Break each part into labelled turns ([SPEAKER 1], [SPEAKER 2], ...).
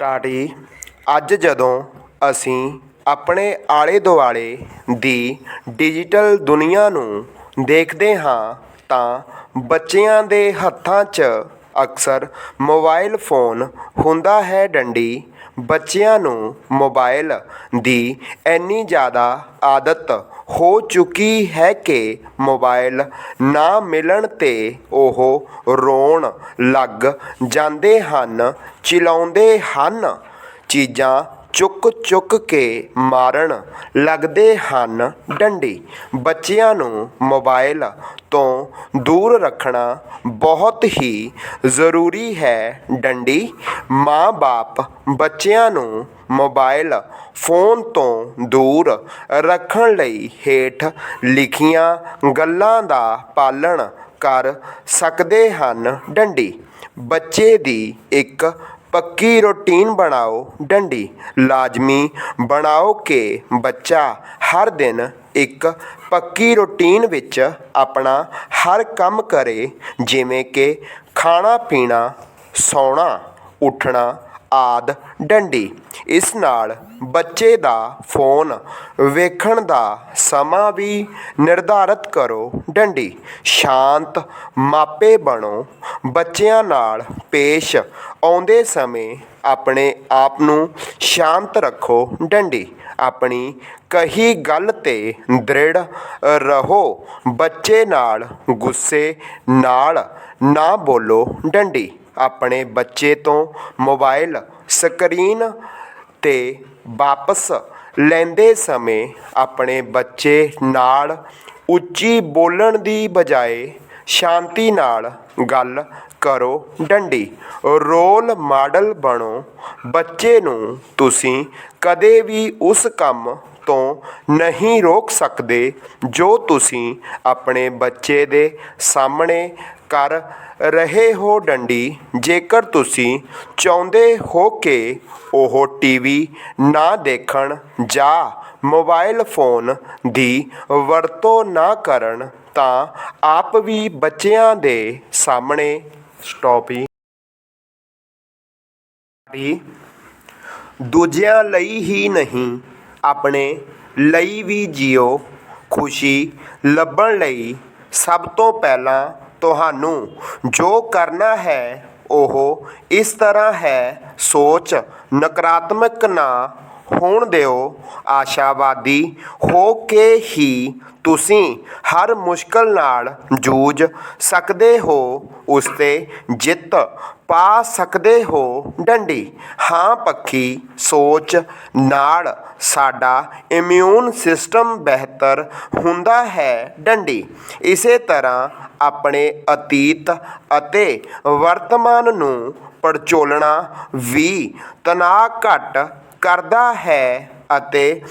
[SPEAKER 1] Start ਅੱਜ ਜਦੋਂ ਅਸੀਂ ਆਪਣੇ ਆਲੇ ਦੁਆਲੇ ਦੀ ਡਿਜੀਟਲ ਦੁਨੀਆ ਨੂੰ ਦੇਖਦੇ ਹਾਂ, ਤਾਂ ਬੱਚਿਆਂ ਦੇ ਹੱਥਾਂ 'ਚ ਅਕਸਰ ਮੋਬਾਈਲ ਫੋਨ ਹੁੰਦਾ ਹੈ ਡੰਡੀ। ਬੱਚਿਆਂ ਨੂੰ ਮੋਬਾਈਲ ਦੀ ਇੰਨੀ ਜ਼ਿਆਦਾ ਆਦਤ ਹੋ ਚੁੱਕੀ ਹੈ ਕਿ ਮੋਬਾਈਲ ਨਾ ਮਿਲਣ 'ਤੇ ਉਹ ਰੋਣ ਲੱਗ ਜਾਂਦੇ ਹਨ, ਚਿਲਾਉਂਦੇ ਹਨ। ਚੀਜ਼ਾਂ ਚੁੱਕ ਚੁੱਕ ਕੇ ਮਾਰਨ ਲੱਗਦੇ ਹਨ ਡੰਡੀ। ਬੱਚਿਆਂ ਨੂੰ ਮੋਬਾਈਲ ਤੋਂ ਦੂਰ ਰੱਖਣਾ ਬਹੁਤ ਹੀ ਜ਼ਰੂਰੀ ਹੈ ਡੰਡੀ। ਮਾਂ-ਬਾਪ ਬੱਚਿਆਂ ਨੂੰ ਮੋਬਾਈਲ ਫੋਨ ਤੋਂ ਦੂਰ ਰੱਖਣ ਲਈ ਹੇਠ ਲਿਖੀਆਂ ਗੱਲਾਂ ਦਾ ਪਾਲਣ ਕਰ ਸਕਦੇ ਹਨ ਡੰਡੀ। ਬੱਚੇ ਦੀ ਇੱਕ ਪੱਕੀ ਰੁਟੀਨ ਬਣਾਓ, ਡੰਡੀ। ਲਾਜ਼ਮੀ ਬਣਾਓ ਕਿ ਬੱਚਾ ਹਰ ਦਿਨ ਇੱਕ ਪੱਕੀ ਰੁਟੀਨ ਵਿੱਚ ਆਪਣਾ ਹਰ ਕੰਮ ਕਰੇ, ਜਿਵੇਂ ਕਿ ਖਾਣਾ ਪੀਣਾ ਸੌਣਾ। ਉੱਠਣਾ ਆਦਿ ਡੰਡੀ। ਇਸ ਨਾਲ ਬੱਚੇ ਦਾ ਫੋਨ ਵੇਖਣ ਦਾ ਸਮਾਂ ਵੀ ਨਿਰਧਾਰਤ ਕਰੋ ਡੰਡੀ। ਸ਼ਾਂਤ ਮਾਪੇ ਬਣੋ। ਬੱਚਿਆਂ ਨਾਲ ਪੇਸ਼ ਆਉਂਦੇ ਸਮੇਂ ਆਪਣੇ ਆਪ ਨੂੰ ਸ਼ਾਂਤ ਰੱਖੋ ਡੰਡੀ। ਆਪਣੀ ਕਹੀ ਗੱਲ ਤੇ ਦ੍ਰਿੜ ਰਹੋ। ਬੱਚੇ ਨਾਲ ਗੁੱਸੇ ਨਾਲ ਨਾ ਬੋਲੋ ਡੰਡੀ। ਆਪਣੇ ਬੱਚੇ ਤੋਂ ਮੋਬਾਈਲ ਸਕਰੀਨ ਤੇ ਵਾਪਸ ਲੈਂਦੇ ਸਮੇਂ ਆਪਣੇ ਬੱਚੇ ਨਾਲ ਉੱਚੀ ਬੋਲਣ ਦੀ ਬਜਾਏ ਸ਼ਾਂਤੀ ਨਾਲ ਗੱਲ ਕਰੋ, ਡੰਡੀ। ਰੋਲ ਮਾਡਲ ਬਣੋ। ਬੱਚੇ ਨੂੰ ਤੁਸੀਂ ਕਦੇ ਵੀ ਉਸ ਕੰਮ ਤੋਂ ਨਹੀਂ ਰੋਕ ਸਕਦੇ ਜੋ ਤੁਸੀਂ ਆਪਣੇ ਬੱਚੇ ਦੇ ਸਾਹਮਣੇ ਕਰ ਰਹੇ ਹੋ ਡੰਡੀ। ਜੇਕਰ ਤੁਸੀਂ ਚਾਹੁੰਦੇ ਹੋ ਕਿ ਉਹ ਟੀਵੀ ਨਾ ਦੇਖਣ ਜਾਂ ਮੋਬਾਈਲ ਫੋਨ ਦੀ ਵਰਤੋਂ ਨਾ ਕਰਨ, ਤਾਂ ਆਪ ਵੀ ਬੱਚਿਆਂ ਦੇ ਸਾਹਮਣੇ ਸਟਾਪ ਦੂਜਿਆਂ ਲਈ ਹੀ ਨਹੀਂ। ਆਪਣੇ ਲਈ ਵੀ ਜੀਓ ਖੁਸ਼ੀ ਲੱਭਣ ਲਈ ਸਭ ਤੋਂ ਪਹਿਲਾਂ ਤੁਹਾਨੂੰ ਜੋ ਕਰਨਾ ਹੈ ਉਹ ਇਸ ਤਰ੍ਹਾਂ ਹੈ। ਸੋਚ, ਨਕਾਰਾਤਮਕ ਨਾ ਹੋਣ ਦਿਓ ਆਸ਼ਾਵਾਦੀ ਹੋ ਕੇ ਹੀ ਤੁਸੀਂ ਹਰ ਮੁਸ਼ਕਲ ਨਾਲ ਜੂਝ ਸਕਦੇ ਹੋ ਉਸ ਤੇ ਜਿੱਤ ਪਾ ਸਕਦੇ ਹੋ ਡੰਡੀ। ਹਾਂ ਪੱਖੀ, ਸੋਚ ਨਾਲ ਸਾਡਾ ਇਮਿਊਨ ਸਿਸਟਮ ਬਿਹਤਰ ਹੁੰਦਾ ਹੈ ਡੰਡੀ। ਇਸੇ ਤਰ੍ਹਾਂ ਆਪਣੇ ਅਤੀਤ ਅਤੇ ਵਰਤਮਾਨ ਨੂੰ ਪੜਚੋਲਣਾ ਵੀ ਤਣਾਅ ਘੱਟ ਕਰਦਾ ਹੈ ਅਤੇ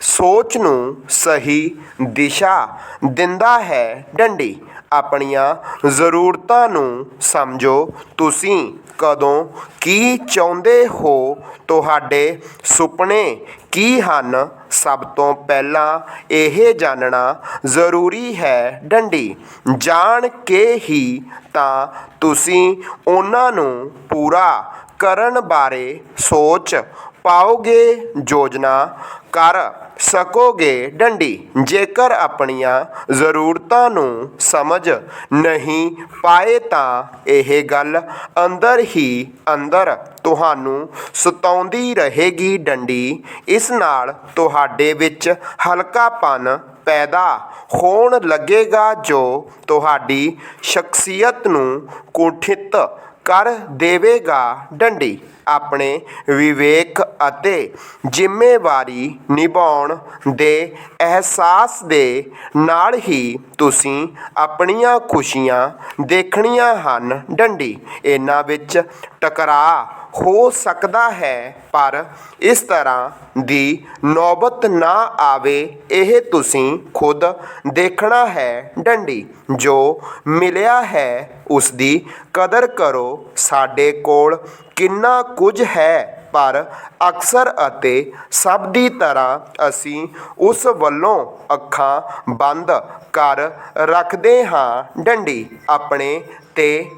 [SPEAKER 1] ਸੋਚ ਨੂੰ ਸਹੀ ਦਿਸ਼ਾ ਦਿੰਦਾ ਹੈ। ਡੰਡੀ, ਆਪਣੀਆਂ ਜ਼ਰੂਰਤਾਂ ਨੂੰ ਸਮਝੋ। ਤੁਸੀਂ ਕਦੋਂ ਕੀ ਚਾਹੁੰਦੇ ਹੋ? ਤੁਹਾਡੇ ਸੁਪਨੇ ਕੀ ਹਨ? ਸਭ ਤੋਂ ਪਹਿਲਾਂ ਇਹ ਜਾਣਨਾ ਜ਼ਰੂਰੀ ਹੈ, ਡੰਡੀ। ਜਾਣ ਕੇ ਹੀ ਤਾਂ ਤੁਸੀਂ ਉਹਨਾਂ ਨੂੰ ਪੂਰਾ ਕਰਨ ਬਾਰੇ ਸੋਚ ਪਾਓਗੇ ਯੋਜਨਾ ਕਰ ਸਕੋਗੇ ਡੰਡੀ। ਜੇਕਰ ਆਪਣੀਆਂ ਜ਼ਰੂਰਤਾਂ ਨੂੰ ਸਮਝ ਨਹੀਂ ਪਾਏ ਤਾਂ ਇਹ ਗੱਲ ਅੰਦਰ ਹੀ ਅੰਦਰ ਤੁਹਾਨੂੰ ਸਤਾਉਂਦੀ ਰਹੇਗੀ ਡੰਡੀ। ਇਸ ਨਾਲ ਤੁਹਾਡੇ ਵਿੱਚ ਹਲਕਾਪਨ ਪੈਦਾ ਹੋਣ ਲੱਗੇਗਾ ਜੋ ਤੁਹਾਡੀ ਸ਼ਖਸੀਅਤ ਨੂੰ ਕੁੰਠਿਤ ਕਰ ਦੇਵੇਗਾ ਡੰਡੀ। ਆਪਣੇ ਵਿਵੇਕ ਅਤੇ ਜ਼ਿੰਮੇਵਾਰੀ ਨਿਭਾਉਣ ਦੇ ਅਹਿਸਾਸ ਦੇ ਨਾਲ ਹੀ ਤੁਸੀਂ ਆਪਣੀਆਂ ਖੁਸ਼ੀਆਂ ਦੇਖਣੀਆਂ ਹਨ। ਡੰਡੀ, ਇਹਨਾਂ ਵਿੱਚ ਟਕਰਾਅ ਹੋ ਸਕਦਾ ਹੈ, ਪਰ ਇਸ ਤਰ੍ਹਾਂ ਦੀ ਨੌਬਤ ਨਾ ਆਵੇ, ਇਹ ਤੁਸੀਂ ਖੁਦ ਦੇਖਣਾ ਹੈ, ਡੰਡੀ, ਜੋ ਮਿਲਿਆ ਹੈ ਉਸ ਦੀ ਕਦਰ ਕਰੋ। ਸਾਡੇ ਕੋਲ ਕਿੰਨਾ ਕੁਝ ਹੈ, ਪਰ ਅਕਸਰ ਅਤੇ ਸਭ ਦੀ ਤਰ੍ਹਾਂ ਅਸੀਂ ਉਸ ਵੱਲੋਂ ਅੱਖਾਂ ਬੰਦ ਕਰ ਰੱਖਦੇ ਹਾਂ। ਡੰਡੀ, ਆਪਣੇ ਤੇ